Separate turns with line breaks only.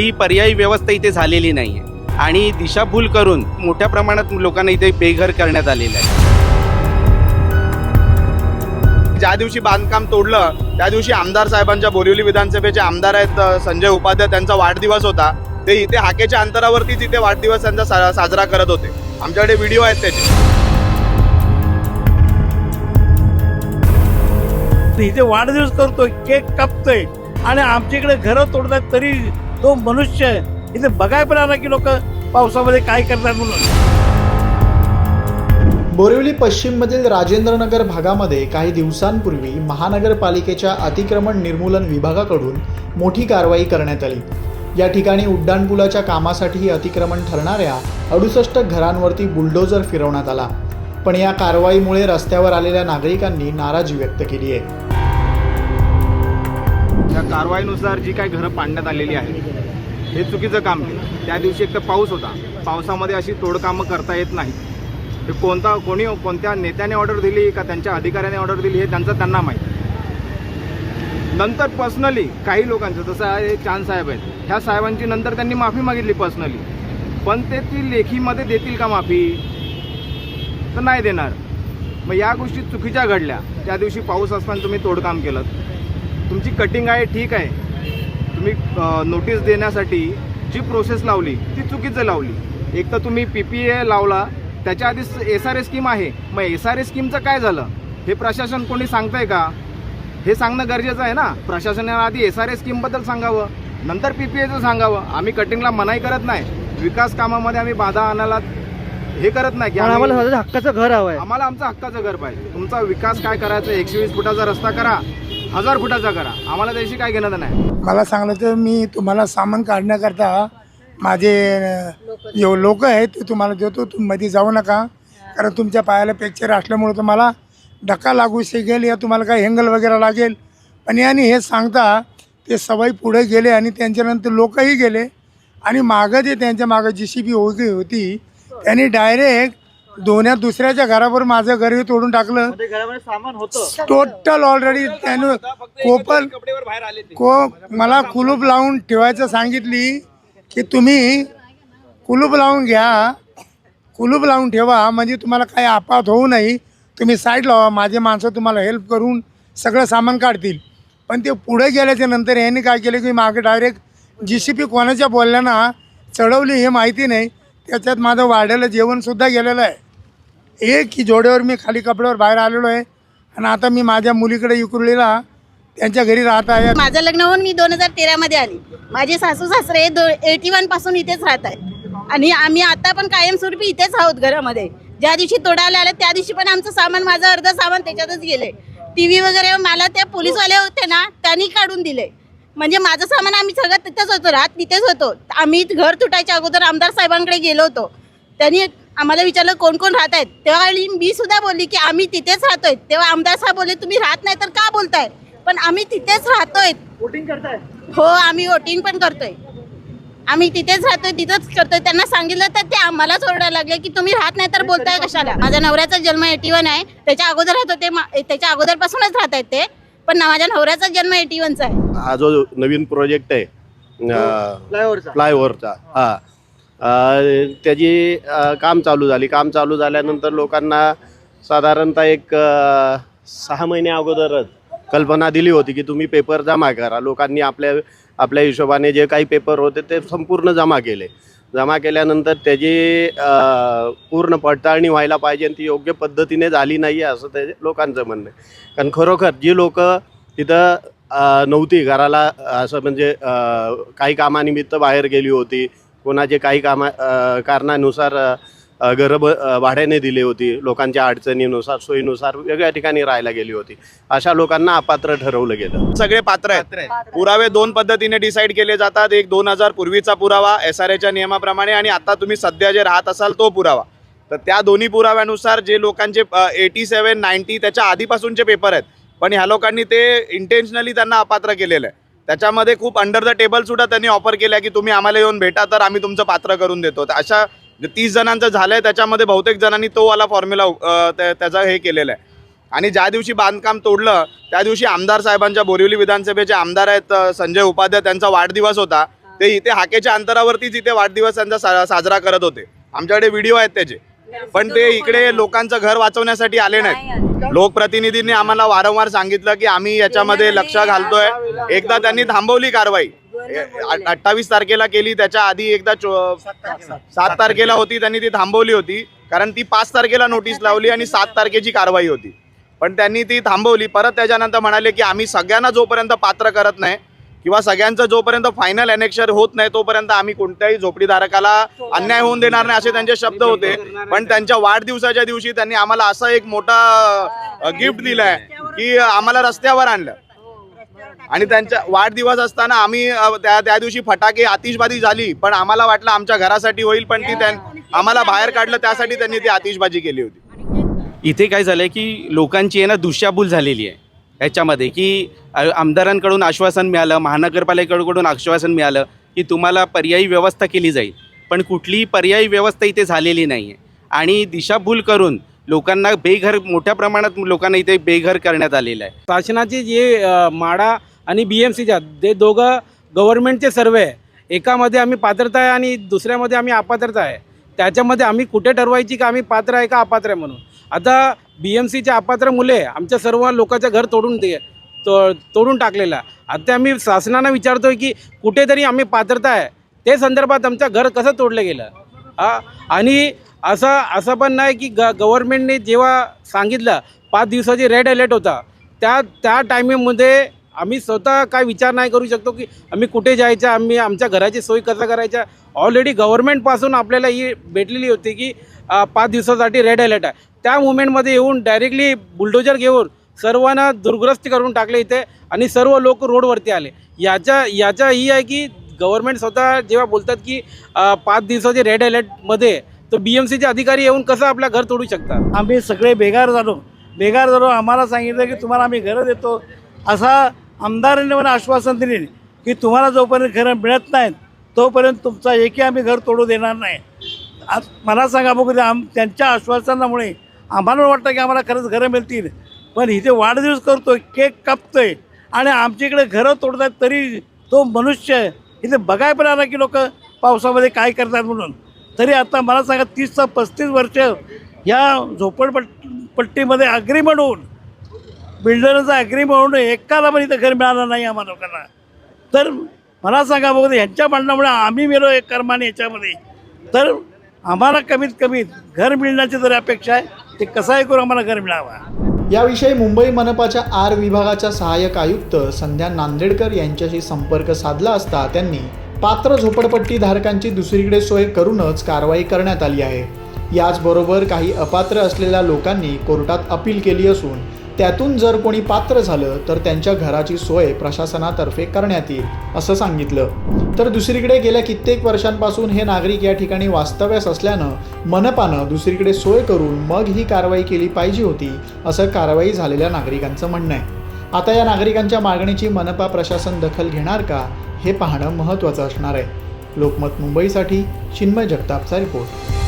कुठलीही पर्यायी व्यवस्था इथे झालेली नाही आहे आणि दिशाभूल करून मोठ्या प्रमाणात लोकांना इथे बेघर करण्यात आलेलं आहे. ज्या दिवशी बांधकाम तोडलं त्या दिवशी आमदार साहेबांच्या बोरिवली विधानसभेचे आमदार आहेत संजय उपाध्याय त्यांचा वाढदिवस होता. ते इथे हाकेच्या अंतरावरतीच इथे वाढदिवस त्यांचा सा- साजरा करत होते. आमच्याकडे व्हिडिओ आहेत त्याचे.
इथे वाढदिवस करतोय केक कापतोय. आणि आमच्याकडे घरं तोडतात तरी तो मनुष्य इथे बघाय पण आला की लोक पावसामध्ये काय करतात म्हणून.
बोरिवली पश्चिममधील राजेंद्रनगर भागामध्ये काही दिवसांपूर्वी महानगरपालिकेच्या अतिक्रमण निर्मूलन विभागाकडून मोठी कारवाई करण्यात आली. या ठिकाणी उड्डाणपुलाच्या कामासाठी अतिक्रमण ठरणाऱ्या अडुसष्ट घरांवरती बुलडोजर फिरवण्यात आला. पण या कारवाईमुळे रस्त्यावर आलेल्या नागरिकांनी नाराजी व्यक्त केली आहे.
या कारवाईनुसार जी काही घरं पाडण्यात आलेली आहेत हे चुकीचं काम केलं. त्या दिवशी एक तर पाऊस होता. पावसामध्ये अशी तोडकामं करता येत नाही हे कोणता कोणी कोणत्या नेत्याने ऑर्डर दिली का त्यांच्या अधिकाऱ्याने ऑर्डर दिली हे त्यांचं त्यांना माहीत. नंतर पर्सनली काही लोकांचं जसं आहे चांद साहेब आहेत. ह्या साहेबांची नंतर त्यांनी माफी मागितली पर्सनली पण ते ती लेखीमध्ये देतील का माफी? तर नाही देणार. मग या गोष्टी चुकीच्या घडल्या. त्या दिवशी पाऊस असताना तुम्ही तोडकाम केलं. तुमची कटिंग आहे ठीक आहे. तुम्ही नोटीस देण्यासाठी जी प्रोसेस लावली ती चुकीचं लावली. एक तर तुम्ही पी पी ए लावला त्याच्या आधी एस आर ए स्कीम आहे. मग एस आर ए स्कीमचं काय झालं? हे प्रशासन कोणी सांगतंय का? हे सांगणं गरजेचं आहे ना. प्रशासनाने आधी एस आर ए स्कीमबद्दल सांगावं. नंतर पी पी एचं सांगावं. आम्ही कटिंगला मनाई करत नाही. विकास कामामध्ये आम्ही बाधा आणायला हे करत नाही की
आम्हाला हक्काचं घर हवं आहे
आम्हाला आमचं हक्काचं घर पाहिजे. तुमचा विकास काय करायचा? एकशे वीस फुटाचा रस्ता करा. हजार फुटाचा करा. आम्हाला त्याशी काय घेणार नाही
मला सांगलं तर मी तुम्हाला सामान काढण्याकरता माझे जो लोक आहेत ते तुम्हाला देतो. तुम्ही मध्ये जाऊ नका. कारण तुमच्या पायाला फ्रॅक्चर असल्यामुळे तुम्हाला धक्का लागू शकेल या तुम्हाला काही हँगल वगैरे लागेल. पण याने हे सांगता ते सवाई पुढे गेले आणि त्यांच्यानंतर लोकही गेले. आणि मागं जे त्यांच्या मागं जी सी बी होती होती त्यांनी डायरेक्ट दोन्या दुसऱ्याच्या घरावर माझं घरही तोडून टाकलं.
घरामध्ये सामान होतं.
टोटल ऑलरेडी त्यानं कोपल को मला कुलूप लावून ठेवायचं सांगितली की तुम्ही कुलूप लावून घ्या. कुलूप लावून ठेवा म्हणजे तुम्हाला काही आपात होऊ नये. तुम्ही साईड लावा माझे माणसं तुम्हाला हेल्प करून सगळं सामान काढतील. पण ते पुढे गेल्याच्यानंतर यांनी काय केलं की मागे डायरेक्ट जी सी पी कोणाच्या बोलल्यानं चढवली हे माहिती नाही. त्याच्यात माझं वाढलेलं जेवणसुद्धा गेलेलं आहे. एक की जोड्यावर मी खाली कपड्यावर बाहेर आलेलो आहे. आणि आता मी माझ्या मुलीकडे इकुर्लीला त्यांच्या घरी राहत आहे.
माझं लग्न होऊन मी दोन हजार तेरामध्ये आली. माझे सासू सासरे दो एटी वनपासून इथेच राहत आहेत. आणि आम्ही आता पण कायमस्वरूपी इथेच आहोत घरामध्ये. ज्या दिवशी तोडायला आलं त्या दिवशी पण आमचं सामान माझं अर्ध सामान त्याच्यातच गेले. टी व्ही वगैरे मला त्या पोलीसवाले होते ना त्यांनी काढून दिले. म्हणजे माझं सामान आम्ही सगळं तिथेच होतो रात तिथेच होतो. आम्ही घर तुटायच्या अगोदर आमदार साहेबांकडे गेलो होतो. त्यांनी आम्हाला विचारलं कोण कोण राहत आहेत? तेव्हा मी सुद्धा बोलली की आम्ही तिथेच राहतोय. तेव्हा आमदार साहेब बोलले तुम्ही राहत नाही तर का बोलताय? पण आम्ही तिथेच राहतोय.
वोटिंग करताय?
हो आम्ही वोटिंग पण करतोय. आम्ही तिथेच राहतोय तिथंच करतोय. त्यांना सांगितलं तर ते आम्हालाच ओरडायला लागले की तुम्ही राहत नाही तर बोलताय कशाला? माझ्या नवऱ्याचा जन्म एटी वन आहे. त्याच्या अगोदर राहत होते मा- त्याच्या अगोदरपासूनच राहत आहेत ते. पण ना- माझ्या नवऱ्याचा जन्म एटी वनचा आहे.
हा जो नवीन प्रोजेक्ट आहे
फ्लायओव्हरचा
फ्लायओव्हरचा हा. अं, त्याची काम चालू झाली. काम चालू झाल्यानंतर लोकांना साधारणतः एक सहा महिने अगोदरच कल्पना दिली होती की तुम्ही पेपर जमा करा. लोकांनी आपल्या आपल्या हिशोबाने जे काही पेपर होते ते संपूर्ण जमा केले. जमा केल्यानंतर त्याची पूर्ण पडताळणी व्हायला पाहिजे आणि ती योग्य पद्धतीने झाली नाही आहे असं ते लोकांचं म्हणणं आहे. कारण खरोखर जी लोक तिथं नव्हती घराला असं म्हणजे काही कामानिमित्त बाहेर गेली होती कोणाचे काही कामा कारणानुसार घरं ब भाड्याने दिली होती. लोकांच्या अडचणीनुसार सोयीनुसार वेगळ्या ठिकाणी राहायला गेली होती. अशा लोकांना अपात्र ठरवलं गेलं.
सगळे पात्र आहेत. पुरावे दोन पद्धतीने डिसाईड केले जातात. एक दोन हजार पूर्वीचा पुरावा एस आर एच्या नियमाप्रमाणे आणि आता तुम्ही सध्या जे राहत असाल तो पुरावा. तर त्या दोन्ही पुराव्यानुसार जे लोकांचे एटी सेवन नाईन्टी त्याच्या आधीपासूनचे पेपर आहेत. पण ह्या लोकांनी ते इंटेन्शनली त्यांना अपात्र केलेलं आहे. त्याच्यामध्ये खूप अंडर द टेबल सुद्धा त्यांनी ऑफर केल्या की तुम्ही आम्हाला येऊन भेटा तर आम्ही तुमचं पात्र करून देतो. अशा तीस जणांचं झालं आहे त्याच्यामध्ये बहुतेक जणांनी तो वाला फॉर्म्युला त्याचा हे केलेला आहे. आणि ज्या दिवशी बांधकाम तोडलं त्या दिवशी आमदार साहेबांच्या बोरिवली विधानसभेचे आमदार आहेत संजय उपाध्याय त्यांचा वाढदिवस होता. ते इथे हाकेच्या अंतरावरतीच इथे वाढदिवस त्यांचा सा- साजरा करत होते. आमच्याकडे व्हिडिओ आहेत त्याचे. पण ते इकडे लोकांचं घर वाचवण्यासाठी आले नाहीत. लोकप्रतिनिधींनी आम्हाला वारंवार सांगितलं की आम्ही याच्यामध्ये लक्ष घालतोय. एकदा त्यांनी थांबवली कारवाई. अठ्ठावीस तारखेला केली. त्याच्या आधी एकदा चो- सात तारखेला होती त्यांनी ती थांबवली होती. कारण ती पाच तारखेला नोटीस लावली आणि सात तारखेची कारवाई होती. पण त्यांनी ती थांबवली. परत त्याच्यानंतर म्हणाले की आम्ही सगळ्यांना जोपर्यंत पात्र करत नाही किंवा सगळ्यांचं जोपर्यंत फायनल अनेक्शर होत नाही तोपर्यंत आम्ही कोणत्याही झोपडीधारकाला अन्याय होऊन देणार नाही असे त्यांचे शब्द होते. पण त्यांच्या वाढदिवसाच्या दिवशी त्यांनी आम्हाला असा एक मोठा गिफ्ट दिलाय की आम्हाला रस्त्यावर आणलं. आणि त्यांच्या वाढदिवस असताना आम्ही त्या त्या दिवशी फटाके आतिषबाजी झाली पण आम्हाला वाटलं आमच्या घरासाठी होईल पण ती त्यां आम्हाला बाहेर काढलं त्यासाठी त्यांनी ती आतिषबाजी केली होती.
इथे काय झालं आहे की लोकांची आहे ना दुष्याबूल झालेली आहे. याच्यामध्ये की आमदारांकडून आश्वासन मिळालं महानगरपालिकेकडून आश्वासन मिळालं की तुम्हाला पर्यायी व्यवस्था केली जाईल. पण कुठलीही पर्यायी व्यवस्था इथे झालेली नाही आहे आणि दिशाभूल करून लोकांना बेघर मोठ्या प्रमाणात लोकांना इथे बेघर करण्यात आलेलं आहे.
शासनाचे जे माडा आणि बी एम सीच्या ते दोघं गव्हर्नमेंटचे सर्वे आहे. एकामध्ये आम्ही पात्रता आहे आणि दुसऱ्यामध्ये आम्ही अपात्रता आहे. त्याच्यामध्ये आम्ही कुठे ठरवायची का आम्ही पात्र आहे का अपात्र आहे म्हणून. आता बी एम सीच्या अपात्र मुले आमच्या सर्व लोकांचं घर तोडून ते तो तोडून टाकलेलं. आहे आता आम्ही शासनानं विचारतोय की कुठेतरी आम्ही पात्रता आहे. ते संदर्भात आमचं घर कसं तोडलं गेलं? हा? आणि असं असं पण नाही की ग गव्हर्मेंटने जेव्हा सांगितलं पाच दिवसाची रेड अलर्ट होता. त्या त्या टायमिंगमध्ये आम्ही स्वतः काय विचार नाही करू शकतो की आम्ही कुठे जायचं आम्ही आमच्या घराची सोय कसं करायच्या ऑलरेडी गव्हर्मेंटपासून आपल्याला ही भेटलेली होती की पाच दिवसासाठी रेड अलर्ट आहे. त्या मुवमेंटमध्ये येऊन डायरेक्टली बुलडोजर घेऊन सर्वांना दुर्ग्रस्त करून टाकले इथे आणि सर्व लोक रोडवरती आले. याच्या याच्या ही आहे की गव्हर्नमेंट स्वतः जेव्हा बोलतात की पाच दिवसाचे रेड अलर्टमध्ये तर बी एम सीचे अधिकारी येऊन कसं आपलं घर तोडू शकतात?
आम्ही सगळे बेगार झालो. बेगार झालो. आम्हाला सांगितलं की तुम्हाला आम्ही घरं देतो. असा आमदारांनी मला आश्वासन दिले की तुम्हाला जोपर्यंत घरं मिळत नाहीत तोपर्यंत तुमचा एकही आम्ही घर तोडू देणार नाही. आज मला सांगा बघू आम त्यांच्या आश्वासनामुळे आम्हाला वाटतं की आम्हाला खरंच घरं मिळतील. पण इथे वाढदिवस करतो केक कापतोय. आणि आमच्या इकडे घरं तोडतात तरी तो मनुष्य इथे बघाय पण आला की लोक पावसामध्ये काय करतात म्हणून. तरी आता मला सांगा तीस ते पस्तीस वर्ष या झोपडपट पट्टीमध्ये ॲग्रीमेंट होऊन बिल्डरचा अग्रीमेंट होऊन एकाला पण इथं घर मिळालं नाही आम्हा लोकांना. तर मला सांगा बघू ह्यांच्या भांडणामुळे आम्ही मेलो एक कर्माने याच्यामध्ये. तर आम्हाला कमीत कमी घर मिळण्याची जरी अपेक्षा आहे ते कसंही करून आम्हाला घर मिळावा
याविषयी मुंबई मनपाच्या आर विभागाच्या सहाय्यक आयुक्त संध्या नांदेडकर यांच्याशी संपर्क साधला असता त्यांनी पात्र झोपडपट्टी धारकांची दुसरीकडे सोय करूनच कारवाई करण्यात आली आहे. याचबरोबर काही अपात्र असलेल्या लोकांनी कोर्टात अपील केली असून त्यातून जर कोणी पात्र झालं तर त्यांच्या घराची सोय प्रशासनातर्फे करण्यात येईल असं सांगितलं. तर दुसरीकडे गेल्या कित्येक वर्षांपासून हे नागरिक या ठिकाणी वास्तव्यास असल्यानं मनपानं दुसरीकडे सोय करून मग ही कारवाई केली पाहिजे होती असं कारवाई झालेल्या नागरिकांचं म्हणणं आहे. आता या नागरिकांच्या मागणीची मनपा प्रशासन दखल घेणार का हे पाहणं महत्त्वाचं असणार आहे. लोकमत मुंबईसाठी चिन्मय जगतापचा रिपोर्ट.